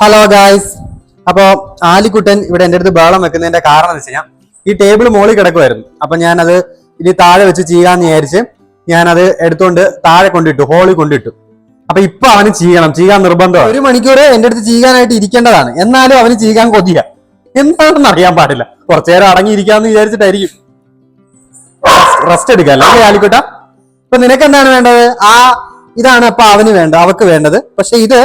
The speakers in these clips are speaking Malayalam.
ഹലോ ഗായ്സ് അപ്പോൾ ആലിക്കുട്ടൻ ഇവിടെ എന്റെ അടുത്ത് ബഹളം വെക്കുന്നതിന്റെ കാരണം എന്ന് ഈ ടേബിൾ മുകളിൽ കിടക്കുമായിരുന്നു അപ്പൊ ഞാനത് ഇനി താഴെ വെച്ച് ചെയ്യാന്ന് വിചാരിച്ച് ഞാനത് എടുത്തുകൊണ്ട് താഴെ കൊണ്ടിട്ടു ഹോളിൽ കൊണ്ടിട്ടു. അപ്പൊ ഇപ്പൊ അവന് ചെയ്യണം ചെയ്യാൻ നിർബന്ധം ഒരു മണിക്കൂർ എന്റെ അടുത്ത് ചെയ്യാനായിട്ട് ഇരിക്കേണ്ടതാണ്. എന്നാലും അവന് ചെയ്യാൻ കൊതിയ എന്താണെന്ന് അറിയാൻ പാടില്ല. കുറച്ചു നേരം അടങ്ങിയിരിക്കാന്ന് വിചാരിച്ചിട്ടായിരിക്കും. റെസ്റ്റ് എടുക്കുക അല്ലേ ആലിക്കുട്ട? ഇപ്പൊ നിനക്ക് എന്താണ് വേണ്ടത്? ആ ഇതാണ് അപ്പൊ അവന് വേണ്ടത് അവക്ക് വേണ്ടത്. പക്ഷെ ഇത്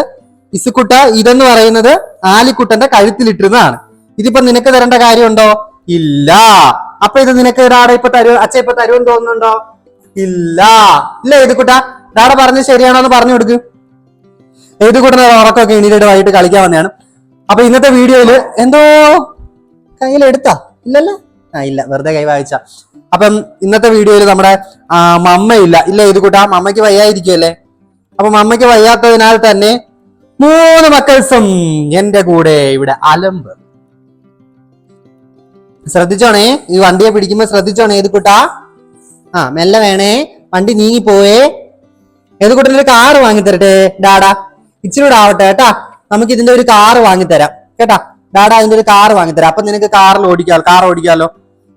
ഇസുക്കുട്ട ഇതെന്ന് പറയുന്നത് ആലിക്കുട്ടന്റെ കഴുത്തിലിട്ടിരുന്നതാണ്. ഇതിപ്പോ നിനക്ക് തരേണ്ട കാര്യമുണ്ടോ? ഇല്ല. അപ്പൊ ഇത് നിനക്ക് ഡാഡ ഇപ്പൊ തരൂ അച്ഛ ഇപ്പൊ തരുമെന്ന് തോന്നുന്നുണ്ടോ? ഇല്ല. ഇല്ല ഏതുക്കുട്ട ഡാഡ പറഞ്ഞ് ശരിയാണോ എന്ന് പറഞ്ഞു കൊടുക്ക്. ഏതുക്കുട്ടനെ ഉറക്കമൊക്കെ എണീറ്റിട്ട് വൈകിട്ട് കളിക്കാൻ വന്നതാണ്. അപ്പൊ ഇന്നത്തെ വീഡിയോയിൽ എന്തോ കയ്യിലെടുത്താ? ഇല്ലല്ലോ? ആ ഇല്ല. വെറുതെ കൈ വായിച്ച. അപ്പം ഇന്നത്തെ വീഡിയോയിൽ നമ്മുടെ മമ്മയില്ല. ഇല്ല ഏതുകൂട്ട കൂട്ടാ മമ്മയ്ക്ക് വയ്യായിരിക്കുമല്ലേ അപ്പൊ മമ്മയ്ക്ക് വയ്യാത്തതിനാൽ തന്നെ മൂന്ന് മക്കൾസും എന്റെ കൂടെ ഇവിടെ അലമ്പ്. ശ്രദ്ധിച്ചോണേ? ഈ വണ്ടിയെ പിടിക്കുമ്പോ ശ്രദ്ധിച്ചോണേ ഏത് കുട്ടാ? ആ മെല്ലെ വേണേ. വണ്ടി നീങ്ങി പോയേ ഏത് കുട്ടന്റെ ഒരു കാറ് വാങ്ങിത്തരട്ടെ ഡാഡാ ഇച്ചിരി കൂടെ ആവട്ടെ കേട്ടാ? നമുക്ക് ഇതിന്റെ ഒരു കാറ് വാങ്ങിത്തരാം കേട്ടാ? ഡാഡാ അതിന്റെ ഒരു കാറ് വാങ്ങിത്തരാം അപ്പൊ നിനക്ക് കാറിൽ ഓടിക്കാലോ കാർ ഓടിക്കാലോ?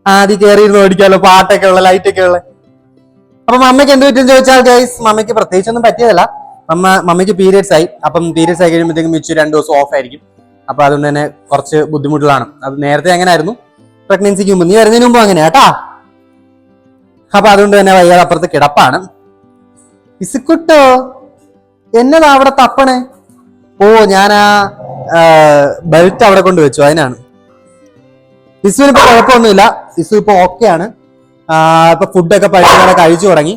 ആദ്യം കയറി ഇരുന്ന് ഓടിക്കാലോ പാട്ടൊക്കെ ഉള്ള ലൈറ്റൊക്കെ ഉള്ള. അപ്പൊ മമ്മയ്ക്ക് എന്ത് പറ്റും ചോദിച്ചാൽ ഗൈസ് മമ്മയ്ക്ക് പ്രത്യേകിച്ചൊന്നും പറ്റിയതല്ല. മമ്മ മമ്മിക്ക് പീരിയഡ്സ് ആയി. അപ്പം പീരിയഡ്സ് ആയി കഴിയുമ്പോഴത്തേക്കും മിച്ചു രണ്ടു ദിവസം ഓഫ് ആയിരിക്കും. അപ്പൊ അതുകൊണ്ട് തന്നെ കുറച്ച് ബുദ്ധിമുട്ടുകളാണ്. അത് നേരത്തെ അങ്ങനെ ആയിരുന്നു പ്രഗ്നൻസിക്ക് മുമ്പ്. നീ വരുന്നതിന് മുമ്പ് അങ്ങനെ കേട്ടാ? അപ്പൊ അതുകൊണ്ട് തന്നെ വയ്യാതെ അപ്പുറത്ത് കിടപ്പാണ്. ഇസുക്കുട്ടോ എന്നതാ അവിടെ തപ്പണേ? ഓ ഞാൻ ആ ബെൽറ്റ് അവിടെ കൊണ്ട് വെച്ചു അതിനാണ്. ഇസുവിന് ഇപ്പൊ കുഴപ്പമൊന്നുമില്ല. ഇസു ഇപ്പൊ ഓക്കെ ആണ്. ഇപ്പൊ ഫുഡൊക്കെ പഴയ കഴിച്ചു തുടങ്ങി.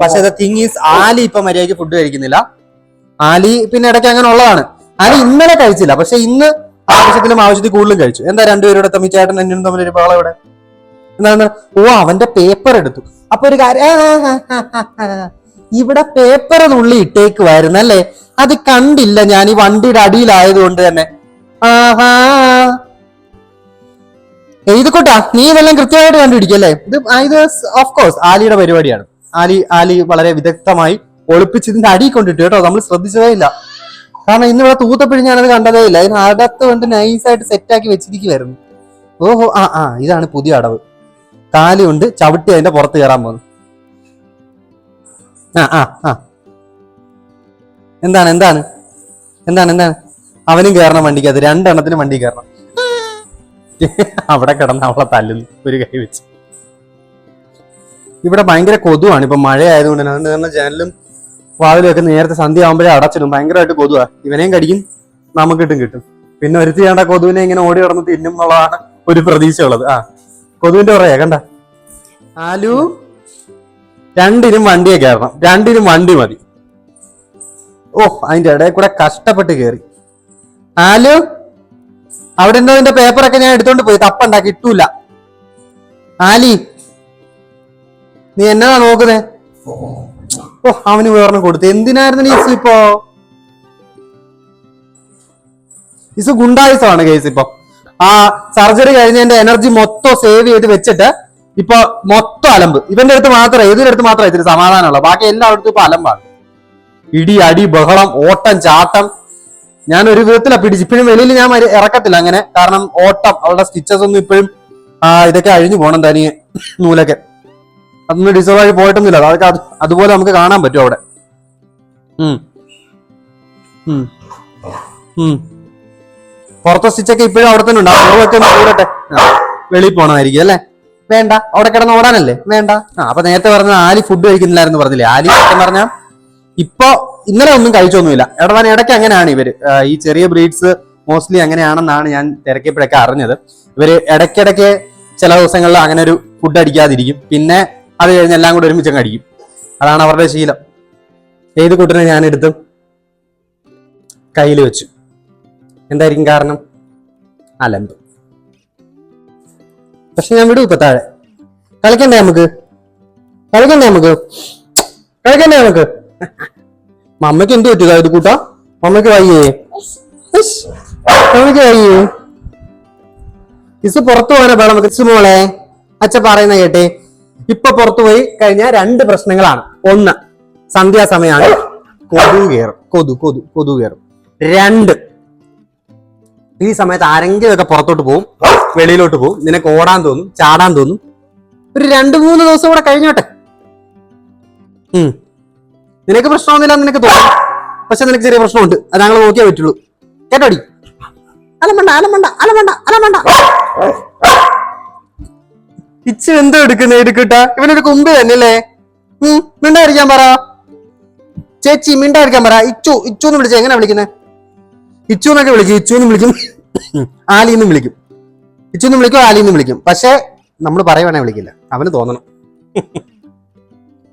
പക്ഷെ ദ തിങ് ഈസ് ആലി ഇപ്പൊ മര്യാദയ്ക്ക് ഫുഡ് കഴിക്കുന്നില്ല. ആലി പിന്നെ ഇടയ്ക്ക് അങ്ങനെ ഉള്ളതാണ്. ആലി ഇന്നലെ കഴിച്ചില്ല. പക്ഷെ ഇന്ന് ആവശ്യത്തിലും ആവശ്യത്തിൽ കൂടുതലും കഴിച്ചു. എന്താ രണ്ടുപേരുടെ തമ്മിൽ ചേട്ടൻ എന്നും തമ്മിൽ ഒരു ബഹളം ഇവിടെ? എന്താണ്? ഓ അവന്റെ പേപ്പർ എടുത്തു. അപ്പൊ ഒരു കാര്യം. ഇവിടെ പേപ്പർ നുള്ളി ഇട്ടേക്ക് വരുന്നല്ലേ അത് കണ്ടില്ല ഞാൻ ഈ വണ്ടിയുടെ അടിയിലായതുകൊണ്ട് തന്നെ. ആഹാ. എഴുതിക്കോട്ടാ. നീ ഇതെല്ലാം കൃത്യമായിട്ട് കണ്ടുപിടിക്കും അല്ലേ? ഇത് ഇത് ഓഫ് കോഴ്സ് ആലിയുടെ പരിപാടിയാണ്. ആലി ആലി വളരെ വിദഗ്ധമായി ഒളിപ്പിച്ചതിന്റെ അടി കൊണ്ടിട്ട് കേട്ടോ. നമ്മൾ ശ്രദ്ധിച്ചതേ ഇല്ല. കാരണം ഇന്ന് ഇവിടെ തൂത്തപ്പിഴി ഞാനത് കണ്ടതേ ഇല്ല. അതിന് അകത്ത് കൊണ്ട് നൈസായിട്ട് സെറ്റാക്കി വെച്ചിരിക്കുവായിരുന്നു. ഓഹോ ആ ആ ഇതാണ് പുതിയ അടവ്. കാലി കൊണ്ട് ചവിട്ടി അതിന്റെ പുറത്ത് കയറാൻ പോകുന്നു. ആ ആ ആ. എന്താണ് എന്താണ്? എന്താണ് എന്താണ്? അവനും കയറണം വണ്ടിക്ക് അത് രണ്ടെണ്ണത്തിനും വണ്ടി കയറണം. അവിടെ കിടന്ന് അവളെ തല്ലുന്നു. ഒരു കൈ വെച്ച്. ഇവിടെ ഭയങ്കര കൊതുവാണ്. ഇപ്പൊ മഴ ആയതുകൊണ്ട് അതുകൊണ്ട് തന്നെ ജനലും വാതിലും ഒക്കെ നേരത്തെ സന്ധ്യ ആകുമ്പോഴേ അടച്ചിടും. ഭയങ്കരമായിട്ട് കൊതുവാ. ഇവനെയും കടിക്കും നമുക്ക് കിട്ടും. പിന്നെ ഒരുത്തി ചെയ്യേണ്ട കൊതുവിനെ ഇങ്ങനെ ഓടി കടന്ന് തിന്നും എന്നുള്ളതാണ് ഒരു പ്രതീക്ഷ ഉള്ളത് ആ കൊതുവിന്റെ പറയാ കണ്ട. ആലു രണ്ടിനും വണ്ടിയെ കയറണം. രണ്ടിനും വണ്ടി മതി. ഓ അതിന്റെ ഇടയിൽ കൂടെ കഷ്ടപ്പെട്ട് കയറി. ആലു അവിടെ ഉണ്ടോ പേപ്പറൊക്കെ ഞാൻ എടുത്തോണ്ട് പോയി. തപ്പണ്ട കിട്ടൂല ആലി നീ എന്നാ നോക്കുന്നേ? ഓ അവന് വേറെ കൊടുത്തു. എന്തിനായിരുന്നു നീ ഇപ്പോ ഇസ് ഗുണ്ടായുസമാണ് കേസ് ഇപ്പൊ. ആ സർജറി കഴിഞ്ഞതിന്റെ എനർജി മൊത്തം സേവ് ചെയ്ത് വെച്ചിട്ട് ഇപ്പൊ മൊത്തം അലമ്പ്. ഇവന്റെ അടുത്ത് മാത്രമേ ഏതിന്റെ അടുത്ത് മാത്രമേ ഇത്തിരി സമാധാനമുള്ളൂ. ബാക്കി എല്ലായിടത്തും ഇപ്പൊ അലമ്പാണ്. ഇടി അടി ബഹളം ഓട്ടം ചാട്ടം. ഞാൻ ഒരു വിധത്തിലാണ് പിടിച്ച്. ഇപ്പോഴും വെളിയിൽ ഞാൻ ഇറക്കത്തില്ല അങ്ങനെ. കാരണം ഓട്ടം അവളുടെ സ്റ്റിച്ചസ് ഒന്നും ഇപ്പോഴും ഇതൊക്കെ അഴിഞ്ഞു പോകണം തനിയെ. നൂലൊക്കെ. അതൊന്നും ഡിസോൾവ് ആയി പോയിട്ടൊന്നുമില്ല. അതൊക്കെ അതുപോലെ നമുക്ക് കാണാൻ പറ്റും അവിടെ. പുറത്തെ സ്റ്റിച്ചൊക്കെ ഇപ്പോഴും അവിടെ തന്നെ ഉണ്ട്. ആ ഒന്ന് കൂടട്ടെ. വെളിയിൽ പോണമായിരിക്കും അല്ലേ? വേണ്ട. അവിടെ കിടന്ന് ഓടാനല്ലേ? വേണ്ട. ആ അപ്പൊ നേരത്തെ പറഞ്ഞ ആലി ഫുഡ് കഴിക്കുന്നില്ലായിരുന്നു പറഞ്ഞില്ലേ? ആലി സത്യം പറഞ്ഞ ഇപ്പൊ ഇന്നലെ ഒന്നും കഴിച്ചൊന്നുമില്ല. ഇടവാൻ ഇടയ്ക്ക് അങ്ങനെയാണ് ഇവർ. ഈ ചെറിയ ബ്രീഡ്സ് മോസ്റ്റ്ലി അങ്ങനെയാണെന്നാണ് ഞാൻ തിരക്കിയപ്പോഴൊക്കെ അറിഞ്ഞത്. ഇവർ ഇടയ്ക്കിടയ്ക്ക് ചില ദിവസങ്ങളിൽ അങ്ങനെ ഒരു ഫുഡ് അടിക്കാതിരിക്കും. പിന്നെ അത് കഴിഞ്ഞ് എല്ലാം കൂടെ ഒരുമിച്ച് അടിക്കും. അതാണ് അവരുടെ ശീലം. ഏത് കൂട്ടിനെ ഞാൻ എടുത്തും കയ്യിൽ വെച്ചു. എന്തായിരിക്കും കാരണം? അലമ്പ്. പക്ഷെ ഞാൻ വിടും ഇപ്പൊ താഴെ. കളിക്കണ്ടേ നമുക്ക്? കളിക്കണ്ടേ നമുക്ക്? കളിക്കണ്ടേ നമുക്ക്? മമ്മയ്ക്ക് എന്ത് പറ്റുക ഇത് കൂട്ടാ? മമ്മയ്ക്ക് വയ്യേ. മമ്മക്ക് വയ്യേ. ഇസ് പുറത്തു പോകാനാ വേണം നമുക്ക് ഇസ് മോളെ അച്ഛ പറയുന്ന കേട്ടെ. ഇപ്പൊ പുറത്തുപോയി കഴിഞ്ഞാൽ രണ്ട് പ്രശ്നങ്ങളാണ്. ഒന്ന് സന്ധ്യാസമയമാണ് കൊതു കയറും കൊതു കൊതു കൊതു കയറും രണ്ട് ഈ സമയത്ത് ആരെങ്കിലും ഒക്കെ പുറത്തോട്ട് പോകും വെളിയിലോട്ട് പോകും നിനക്ക് ഓടാൻ തോന്നും ചാടാൻ തോന്നും. ഒരു രണ്ട് മൂന്ന് ദിവസം കൂടെ കഴിഞ്ഞോട്ടെ. ഉം. നിനക്ക് പ്രശ്നമൊന്നുമില്ല നിനക്ക് തോന്നും. പക്ഷെ നിനക്ക് ചെറിയ പ്രശ്നമുണ്ട്. അത് ഞങ്ങൾ നോക്കിയേ പറ്റുള്ളൂ. കേട്ടോടി? അലമണ്ട അലമണ്ട അലമണ്ട അലമണ്ട. ഇച്ചു എന്തോ എടുക്കുന്നേ എടുക്കട്ട. ഇവനൊരു കുമ്പ് തന്നെയല്ലേ? ഉം മിണ്ടായിരിക്കാൻ പറ. ചേച്ചി മിണ്ടായിരിക്കാൻ പറ. ഇച്ചു ഇച്ചു എന്ന് വിളിച്ച. എങ്ങനെ വിളിക്കുന്നത് ഇച്ചു എന്നൊക്കെ വിളിക്കും. ഇച്ചു എന്ന് വിളിക്കും. ആലി വിളിക്കും. ഇച്ചു എന്ന് വിളിക്കും ആലി വിളിക്കും. പക്ഷെ നമ്മൾ പറയുവാണെ വിളിക്കില്ല. അവന് തോന്നണം.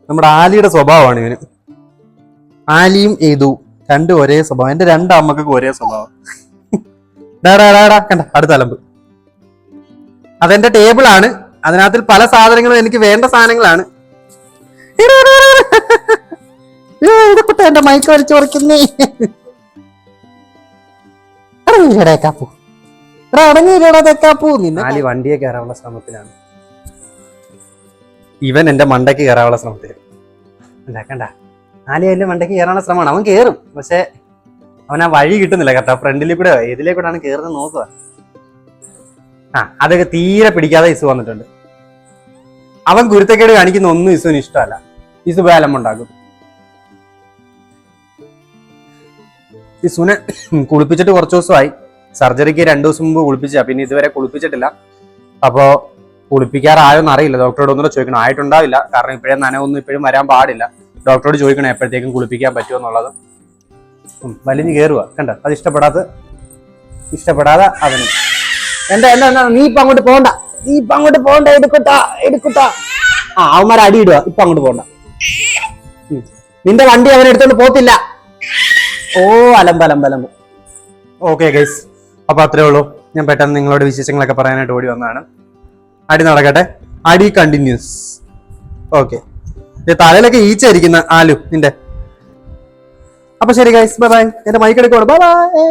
നമ്മുടെ ആലിയുടെ സ്വഭാവമാണ് ഇവന്. ആലിയും ഏതു രണ്ടും ഒരേ സ്വഭാവം. എന്റെ രണ്ട് ഒരേ സ്വഭാവം. ഡാടാ ഡാടാ കണ്ട അടുത്ത അലമ്പ്. അതെന്റെ ടേബിൾ ആണ് അതിനകത്തിൽ പല സാധനങ്ങളും എനിക്ക് വേണ്ട സാധനങ്ങളാണ്. ഇടാ, ഇടാ, ഇടാ, ഇടാ. അയ്യോ, ഇതൊക്കെ എന്റെ മൈക്ക് വലിച്ചു കുറയ്ക്കുന്നേ വണ്ടിയെ കയറാനുള്ള ശ്രമത്തിലാണ്. ഇവൻ എന്റെ മണ്ടയ്ക്ക് കയറാനുള്ള ശ്രമത്തിൽ ഉണ്ടാക്കണ്ട ആലി എന്റെ മണ്ടയ്ക്ക് കയറാനുള്ള ശ്രമമാണ്. അവൻ കേറും. പക്ഷെ അവൻ ആ വഴി കിട്ടുന്നില്ല കേട്ടോ ഫ്രണ്ടിൽ കൂടെ ഏതിലേക്കൂടെ കൂടെയാണ് കയറുന്നത് നോക്കുക ആ അതൊക്കെ തീരെ പിടിക്കാതെ ഇസു വന്നിട്ടുണ്ട്. അവൻ ഗുരുത്തക്കേട് കാണിക്കുന്ന ഒന്നും ഇസുവിന് ഇഷ്ടമല്ല. ഇസു ബാലമുണ്ടാക്കും ഇസുനെ കുളിപ്പിച്ചിട്ട് കുറച്ച് ദിവസമായി. സർജറിക്ക് രണ്ടു ദിവസം മുമ്പ് കുളിപ്പിച്ച പിന്നെ ഇതുവരെ കുളിപ്പിച്ചിട്ടില്ല. അപ്പോ കുളിപ്പിക്കാറായോന്ന് അറിയില്ല ഡോക്ടറോട് ഒന്നുകൂടെ ചോദിക്കണം. ആയിട്ടുണ്ടാവില്ല. കാരണം ഇപ്പോഴേ നനവൊന്നും ഇപ്പോഴും വരാൻ പാടില്ല. ഡോക്ടറോട് ചോദിക്കണം എപ്പോഴത്തേക്കും കുളിപ്പിക്കാൻ പറ്റുമോ എന്നുള്ളത്. വലിഞ്ഞ് കയറുക കണ്ട? അത് ഇഷ്ടപ്പെടാത്ത ഇഷ്ടപ്പെടാതെ അവന്. എന്താ എന്താ? നീ ഇപ്പൊ അങ്ങോട്ട് പോണ്ട. നീ ഇപ്പൊ അങ്ങോട്ട് പോണ്ട എടുക്കട്ട എടുക്കട്ട. ആ അവന്മാർ അടിയിടുക ഇപ്പൊ അങ്ങോട്ട് പോണ്ട നിന്റെ വണ്ടി അവൻ എടുത്തോണ്ട് പോത്തില്ല. ഓ അലമ്പ് അലമ്പ് അലമ്പ്. ഓക്കെ ഗൈസ് അപ്പൊ അത്രേ ഉള്ളൂ. ഞാൻ പെട്ടെന്ന് നിങ്ങളോട് വിശേഷങ്ങളൊക്കെ പറയാനായിട്ട് ഓടി വന്നതാണ്. അടി നടക്കട്ടെ. അടി കണ്ടിന്യൂസ് ഓക്കെ തലയിലൊക്കെ ഈച്ചായിരിക്കുന്ന ആലു നിന്റെ. അപ്പൊ ശരി ഗൈസ് ബൈ ബൈ എന്റെ മൈക്ക് എടുക്കോളൂ ബൈ ബൈ